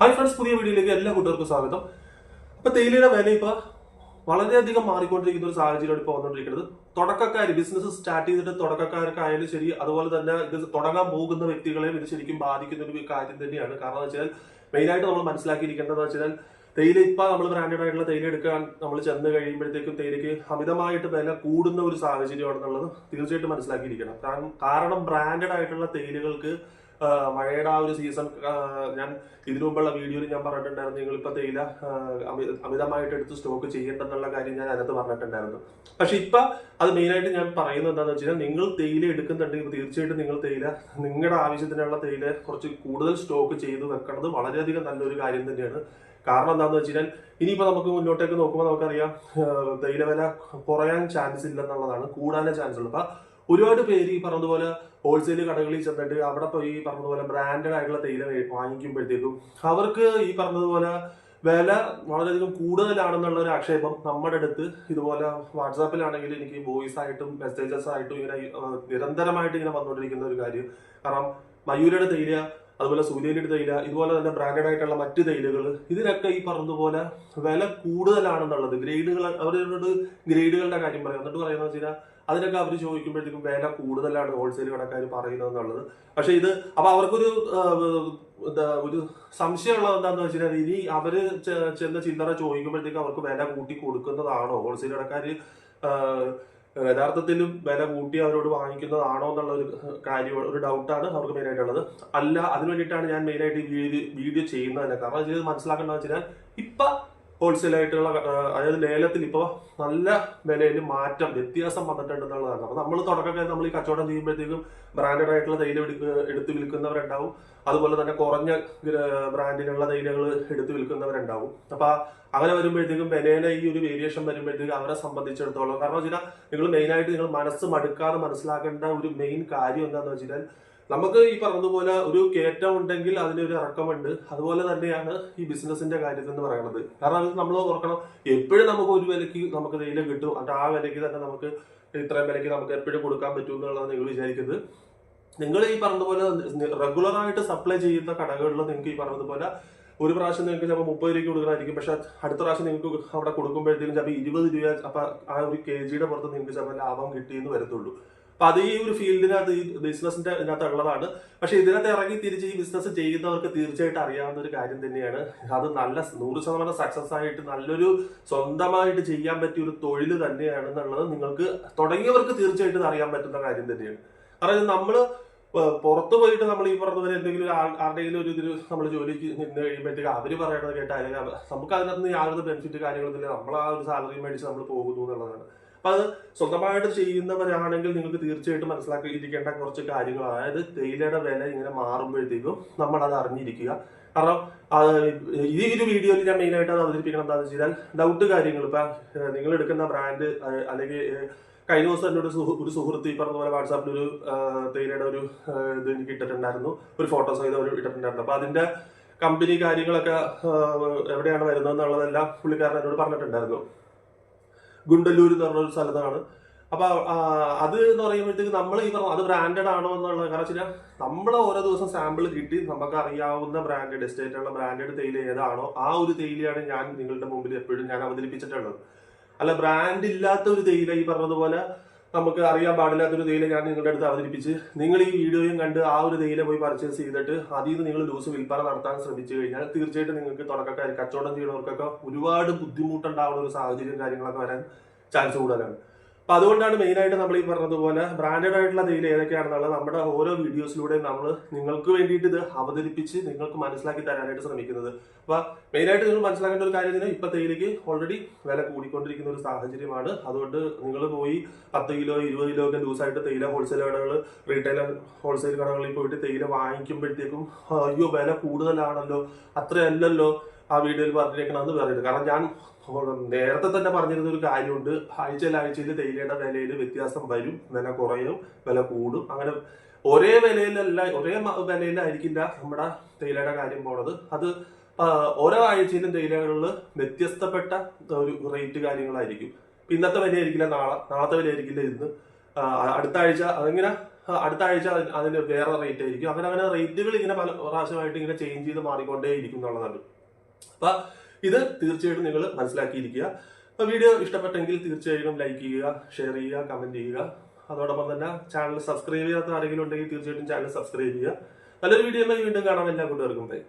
Hi friends പുതിയ വീഡിയോയിലേക്ക് എല്ലാ കൂട്ടുകാർക്കും സ്വാഗതം. ഇപ്പൊ തേയിലയുടെ വില ഇപ്പൊ വളരെയധികം മാറിക്കൊണ്ടിരിക്കുന്ന ഒരു സാഹചര്യമാണ് ഇപ്പോൾ വന്നുകൊണ്ടിരിക്കുന്നത് തുടക്കക്കാർ ബിസിനസ് സ്റ്റാർട്ട് ചെയ്തിട്ട് തുടക്കക്കാർക്കായാലും ശരി അതുപോലെ തന്നെ ഇത് തുടങ്ങാൻ പോകുന്ന വ്യക്തികളെയും ഇത് ശരിക്കും ബാധിക്കുന്ന ഒരു കാര്യം തന്നെയാണ്. കാരണം എന്ന് വെച്ചാൽ മെയിനായിട്ട് നമ്മൾ മനസ്സിലാക്കിയിരിക്കേണ്ടത് വെച്ചാൽ തേയില ഇപ്പൊ നമ്മൾ ബ്രാൻഡഡ് ആയിട്ടുള്ള തേയില എടുക്കാൻ നമ്മൾ ചെന്ന് കഴിയുമ്പോഴത്തേക്കും തേയിലയ്ക്ക് അമിതമായിട്ട് വില കൂടുന്ന ഒരു സാഹചര്യമാണെന്നുള്ളത് തീർച്ചയായിട്ടും മനസ്സിലാക്കിയിരിക്കണം. കാരണം കാരണം ബ്രാൻഡഡ് ആയിട്ടുള്ള തേയിലകൾക്ക് മഴയുടെ ആ ഒരു സീസൺ ഞാൻ ഇതിനു മുമ്പുള്ള വീഡിയോയിൽ ഞാൻ പറഞ്ഞിട്ടുണ്ടായിരുന്നു നിങ്ങൾ ഇപ്പൊ തേയില അമിതമായിട്ട് എടുത്ത് സ്റ്റോക്ക് ചെയ്യേണ്ടെന്നുള്ള കാര്യം ഞാൻ അതിനകത്ത് പറഞ്ഞിട്ടുണ്ടായിരുന്നു. പക്ഷെ ഇപ്പൊ അത് മെയിനായിട്ട് ഞാൻ പറയുന്നത് എന്താണെന്ന് വെച്ച് കഴിഞ്ഞാൽ നിങ്ങൾ തേയില എടുക്കുന്നുണ്ടെങ്കിൽ തീർച്ചയായിട്ടും നിങ്ങൾ തേയില നിങ്ങളുടെ ആവശ്യത്തിനുള്ള തേയില കുറച്ച് കൂടുതൽ സ്റ്റോക്ക് ചെയ്ത് വെക്കുന്നത് വളരെയധികം നല്ലൊരു കാര്യം തന്നെയാണ്. കാരണം എന്താണെന്ന് വെച്ച് കഴിഞ്ഞാൽ ഇനിയിപ്പോൾ നമുക്ക് മുന്നോട്ടേക്ക് നോക്കുമ്പോൾ നമുക്കറിയാം തേയില വില കുറയാൻ ചാൻസ് ഇല്ലെന്നുള്ളതാണ് കൂടാനേ ചാൻസ് ഉള്ളൂ. അപ്പൊ ഒരുപാട് പേര് ഈ പറഞ്ഞതുപോലെ ഹോൾസെയിൽ കടകളിൽ ചെന്നിട്ട് അവിടെ പോയി ഈ പറഞ്ഞതുപോലെ ബ്രാൻഡഡ് ആയിട്ടുള്ള തേയില വാങ്ങിക്കുമ്പോഴത്തേക്കും അവർക്ക് ഈ പറഞ്ഞതുപോലെ വില വളരെയധികം കൂടുതലാണെന്നുള്ള ഒരു ആക്ഷേപം നമ്മുടെ അടുത്ത് ഇതുപോലെ വാട്സാപ്പിലാണെങ്കിൽ എനിക്ക് വോയിസ് ആയിട്ടും മെസ്സേജസ് ആയിട്ടും ഇങ്ങനെ നിരന്തരമായിട്ട് ഇങ്ങനെ വന്നുകൊണ്ടിരിക്കുന്ന ഒരു കാര്യം. കാരണം മയൂരയുടെ തേയില അതുപോലെ സൂര്യയുടെ തേയില ഇതുപോലെ തന്നെ ബ്രാൻഡഡ് ആയിട്ടുള്ള മറ്റ് തേയിലകൾ ഇതിനൊക്കെ ഈ പറഞ്ഞതുപോലെ വില കൂടുതലാണെന്നുള്ളത് ഗ്രേഡുകൾ അവരോട് ഗ്രേഡുകളുടെ കാര്യം പറയാം. എന്നിട്ട് പറയുന്നത് വെച്ച് കഴിഞ്ഞാൽ അതിനൊക്കെ അവർ ചോദിക്കുമ്പോഴത്തേക്കും വില കൂടുതലാണ് ഹോൾസെയിൽ കടക്കാർ പറയുന്നത് എന്നുള്ളത്. പക്ഷെ ഇത് അപ്പൊ അവർക്കൊരു എന്താ ഒരു സംശയമുള്ളത് എന്താന്ന് വെച്ചാൽ ഇനി അവർ ചെന്ന ചില്ലറ ചോദിക്കുമ്പോഴത്തേക്കും അവർക്ക് വില കൂട്ടി കൊടുക്കുന്നതാണോ? ഹോൾസെയിൽ കടക്കാർ യഥാർത്ഥത്തിലും വില കൂട്ടി അവരോട് വാങ്ങിക്കുന്നതാണോ എന്നുള്ള ഒരു കാര്യം ഒരു ഡൗട്ടാണ് അവർക്ക് മെയിൻ ആയിട്ടുള്ളത്. അല്ല അതിനു വേണ്ടിയിട്ടാണ് ഞാൻ മെയിൻ ആയിട്ട് ഈ വീഡിയോ ചെയ്യുന്നത് തന്നെ. കാരണം ഇത് മനസ്സിലാക്കേണ്ടതെന്ന് വെച്ചാൽ ഇപ്പൊ ഹോൾസെയിൽ ആയിട്ടുള്ള അതായത് ലേലത്തിൽ ഇപ്പോൾ നല്ല വിലയിൽ മാറ്റം വ്യത്യാസം വന്നിട്ടുണ്ടെന്നുള്ളതാണ്. അപ്പോൾ നമ്മൾ തുടക്കക്കാർ നമ്മൾ ഈ കച്ചവടം ചെയ്യുമ്പോഴത്തേക്കും ബ്രാൻഡഡ് ആയിട്ടുള്ള തേയില എടുക്കുക എടുത്ത് വിൽക്കുന്നവരുണ്ടാവും. അതുപോലെ തന്നെ കുറഞ്ഞ ബ്രാൻഡിലുള്ള തേയിലകൾ എടുത്ത് വിൽക്കുന്നവരുണ്ടാവും. അപ്പോൾ അങ്ങനെ വരുമ്പോഴത്തേക്കും വിലയിലെ ഈ ഒരു വേരിയേഷൻ വരുമ്പോഴത്തേക്കും അവരെ സംബന്ധിച്ചിടത്തോളം കാരണം വെച്ചാൽ നിങ്ങൾ മെയിനായിട്ട് നിങ്ങൾ മനസ്സ് മടുക്കാതെ മനസ്സിലാക്കേണ്ട ഒരു മെയിൻ കാര്യം എന്താണെന്ന് വെച്ചാൽ നമുക്ക് ഈ പറഞ്ഞതുപോലെ ഒരു കയറ്റം ഉണ്ടെങ്കിൽ അതിനൊരു ഇറക്കമുണ്ട്. അതുപോലെ തന്നെയാണ് ഈ ബിസിനസിന്റെ കാര്യത്തിൽ എന്ന് പറയുന്നത്. കാരണം നമ്മൾ ഓർക്കണം എപ്പോഴും നമുക്ക് ഒരു വിലക്ക് നമുക്ക് തേയില കിട്ടും. അത് ആ വിലക്ക് തന്നെ നമുക്ക് ഇത്രയും വിലക്ക് നമുക്ക് എപ്പോഴും കൊടുക്കാൻ പറ്റും എന്നുള്ളതാണ് നിങ്ങൾ വിചാരിക്കുന്നത്. നിങ്ങൾ ഈ പറഞ്ഞതുപോലെ റെഗുലർ ആയിട്ട് സപ്ലൈ ചെയ്യുന്ന കടകളിൽ നിങ്ങൾക്ക് ഈ പറഞ്ഞതുപോലെ ഒരു പ്രാവശ്യം നിങ്ങൾക്ക് ചിലപ്പോൾ മുപ്പത് രൂപയ്ക്ക് കൊടുക്കാനായിരിക്കും പക്ഷെ അടുത്ത പ്രാവശ്യം നിങ്ങൾക്ക് അവിടെ കൊടുക്കുമ്പോഴത്തേക്കും ചിലപ്പോൾ ഇരുപത് രൂപ അപ്പം ആ ഒരു കെ ജിയുടെ പുറത്ത് നിങ്ങൾക്ക് ചിലപ്പോൾ ലാഭം കിട്ടിയെന്ന് വരത്തുള്ളൂ. അപ്പൊ അത് ഈ ഒരു ഫീൽഡിനകത്ത് ഈ ബിസിനസിന്റെ ഇതിനകത്ത് ഉള്ളതാണ്. പക്ഷെ ഇതിനകത്ത് ഇറങ്ങി തിരിച്ച് ഈ ബിസിനസ് ചെയ്യുന്നവർക്ക് തീർച്ചയായിട്ടും അറിയാവുന്ന ഒരു കാര്യം തന്നെയാണ്. അത് നല്ല നൂറ് ശതമാനം സക്സസ് ആയിട്ട് നല്ലൊരു സ്വന്തമായിട്ട് ചെയ്യാൻ പറ്റിയ ഒരു തൊഴിൽ തന്നെയാണെന്നുള്ളത് നിങ്ങൾക്ക് തുടങ്ങിയവർക്ക് തീർച്ചയായിട്ടും അറിയാൻ പറ്റുന്ന കാര്യം തന്നെയാണ്. കാരണം നമ്മൾ നമ്മൾ പ- പോയിട്ട് നമ്മൾ ഈ പറഞ്ഞ പോലെ എന്തെങ്കിലും ആരുടെയെങ്കിലും ഒരു ഇതിൽ നമ്മൾ ജോലിക്ക് നിന്ന് കഴിയുമ്പോഴത്തേക്ക് അവർ പറയണത് കേട്ടാൽ നമുക്ക് അതിനകത്ത് യാതൊരു ബെനിഫിറ്റ് കാര്യങ്ങളൊന്നുമില്ല നമ്മൾ ആ ഒരു സാലറി മേടിച്ച് നമ്മൾ പോകുന്നു എന്നുള്ളതാണ്. അപ്പൊ അത് സ്വന്തമായിട്ട് ചെയ്യുന്നവരാണെങ്കിൽ നിങ്ങൾക്ക് തീർച്ചയായിട്ടും മനസ്സിലാക്കിയിരിക്കേണ്ട കുറച്ച് കാര്യങ്ങൾ അതായത് തേയിലയുടെ വില ഇങ്ങനെ മാറുമ്പോഴത്തേക്കും നമ്മൾ അത് അറിഞ്ഞിരിക്കുക. കാരണം ഈ ഒരു വീഡിയോയിൽ ഞാൻ മെയിനായിട്ട് അത് അവതരിപ്പിക്കണം എന്താണെന്ന് വെച്ച് കഴിഞ്ഞാൽ ഡൗട്ട് കാര്യങ്ങൾ. ഇപ്പൊ നിങ്ങൾ എടുക്കുന്ന ബ്രാൻഡ് അല്ലെങ്കിൽ കഴിഞ്ഞ ദിവസം എന്നോട് ഒരു സുഹൃത്ത് ഈ പറഞ്ഞ പോലെ വാട്സാപ്പിൽ ഒരു തേയിലയുടെ ഒരു ഇത് എനിക്ക് ഇട്ടിട്ടുണ്ടായിരുന്നു. ഒരു ഫോട്ടോ സഹിതം ഒരു ഇട്ടിട്ടുണ്ടായിരുന്നു. അപ്പൊ അതിന്റെ കമ്പനി കാര്യങ്ങളൊക്കെ എവിടെയാണ് വരുന്നത് എന്നുള്ളതെല്ലാം പുള്ളിക്കാരൻ എന്നോട് പറഞ്ഞിട്ടുണ്ടായിരുന്നു. ഗുണ്ടല്ലൂർ എന്ന് പറഞ്ഞ ഒരു സ്ഥലത്താണ്. അപ്പൊ അത് എന്ന് പറയുമ്പോഴത്തേക്ക് നമ്മൾ ഈ പറഞ്ഞു അത് ബ്രാൻഡഡ് ആണോ എന്നുള്ള കാരണം വെച്ചാൽ നമ്മൾ ഓരോ ദിവസം സാമ്പിൾ കിട്ടി നമുക്ക് അറിയാവുന്ന ബ്രാൻഡഡ് എസ്റ്റേറ്റ് ഉള്ള ബ്രാൻഡഡ് തേയില ഏതാണോ ആ ഒരു തേയിലയാണ് ഞാൻ നിങ്ങളുടെ മുമ്പിൽ എപ്പോഴും ഞാൻ അവതരിപ്പിച്ചിട്ടുള്ളത്. അല്ല ബ്രാൻഡ് ഇല്ലാത്ത ഒരു തേയില ഈ പറഞ്ഞതുപോലെ നമുക്ക് അറിയാൻ പാടില്ലാത്തൊരു തേയില ഞാൻ നിങ്ങളുടെ അടുത്ത് അവതരിപ്പിച്ച്. നിങ്ങൾ ഈ വീഡിയോയും കണ്ട് ആ ഒരു തേയില പോയി പർച്ചേസ് ചെയ്തിട്ട് അതിൽ നിന്ന് നിങ്ങൾ ലൂസ് വിൽപ്പന നടത്താൻ ശ്രമിച്ചു കഴിഞ്ഞാൽ തീർച്ചയായിട്ടും നിങ്ങൾക്ക് തുടക്കക്കാർ കച്ചവടം ചെയ്യുന്നവർക്കൊക്കെ ഒരുപാട് ബുദ്ധിമുട്ടുണ്ടാവുന്ന ഒരു സാഹചര്യം കാര്യങ്ങളൊക്കെ വരാൻ ചാൻസ് കൂടുതലാണ്. അപ്പൊ അതുകൊണ്ടാണ് മെയിൻ ആയിട്ട് നമ്മൾ ഈ പറഞ്ഞതുപോലെ ബ്രാൻഡഡ് ആയിട്ടുള്ള തേയില ഏതൊക്കെയാണെന്നുള്ളത് നമ്മുടെ ഓരോ വീഡിയോസിലൂടെ നമ്മൾ നിങ്ങൾക്ക് വേണ്ടിയിട്ട് ഇത് അവതരിപ്പിച്ച് നിങ്ങൾക്ക് മനസ്സിലാക്കി തരാനായിട്ട് ശ്രമിക്കുന്നത്. അപ്പൊ മെയിൻ ആയിട്ട് നിങ്ങൾ മനസ്സിലാക്കേണ്ട ഒരു കാര്യം തന്നെ ഇപ്പൊ തേയിലയ്ക്ക് ഓൾറെഡി വില കൂടിക്കൊണ്ടിരിക്കുന്ന ഒരു സാഹചര്യമാണ്. അതുകൊണ്ട് നിങ്ങൾ പോയി പത്ത് കിലോ ഇരുപത് കിലോ ഒക്കെ ദിവസമായിട്ട് തേയില ഹോൾസെയിൽ കടകൾ റീറ്റെയിൽ ഹോൾസെയിൽ കടകളിൽ പോയിട്ട് തേയില വാങ്ങിക്കുമ്പോഴത്തേക്കും അയ്യോ വില കൂടുതലാണല്ലോ അത്രയല്ലല്ലോ ആ വീഡിയോയിൽ പറഞ്ഞിരിക്കണം എന്ന് പറയുന്നത് കാരണം ഞാൻ നേരത്തെ തന്നെ പറഞ്ഞിരുന്ന ഒരു കാര്യമുണ്ട്. ആഴ്ചയിൽ ആഴ്ചയിൽ തേയിലയുടെ വിലയിൽ വ്യത്യാസം വരും. വില കുറയും വില കൂടും. അങ്ങനെ ഒരേ വിലയിലല്ല ഒരേ വിലയിലായിരിക്കില്ല നമ്മുടെ തേയിലയുടെ കാര്യം പോണത്. അത് ഓരോ ആഴ്ചയിലും തേയിലകളിൽ വ്യത്യസ്തപ്പെട്ട ഒരു റേറ്റ് കാര്യങ്ങളായിരിക്കും. ഇന്നത്തെ വില ആയിരിക്കില്ല നാളെ നാളത്തെ വില ആയിരിക്കില്ല ഇന്ന് അടുത്ത ആഴ്ച അതിങ്ങനെ അടുത്ത ആഴ്ച അതിന് വേറെ റേറ്റ് ആയിരിക്കും. അങ്ങനെ അങ്ങനെ റേറ്റുകൾ ഇങ്ങനെ പല പ്രാവശ്യമായിട്ട് ഇങ്ങനെ ചേഞ്ച് ചെയ്ത് മാറിക്കൊണ്ടേ ഇരിക്കും എന്നുള്ളതാണ്. അപ്പൊ ഇത് തീർച്ചയായിട്ടും നിങ്ങൾ മനസ്സിലാക്കിയിരിക്കുക. അപ്പൊ വീഡിയോ ഇഷ്ടപ്പെട്ടെങ്കിൽ തീർച്ചയായിട്ടും ലൈക്ക് ചെയ്യുക ഷെയർ ചെയ്യുക കമന്റ് ചെയ്യുക. അതോടൊപ്പം തന്നെ ചാനൽ സബ്സ്ക്രൈബ് ചെയ്യാത്ത ആരെങ്കിലും ഉണ്ടെങ്കിൽ തീർച്ചയായിട്ടും ചാനൽ സബ്സ്ക്രൈബ് ചെയ്യുക. നല്ലൊരു വീഡിയോ വീണ്ടും കാണാൻ എല്ലാ കൂട്ടുകാർക്കും ബൈ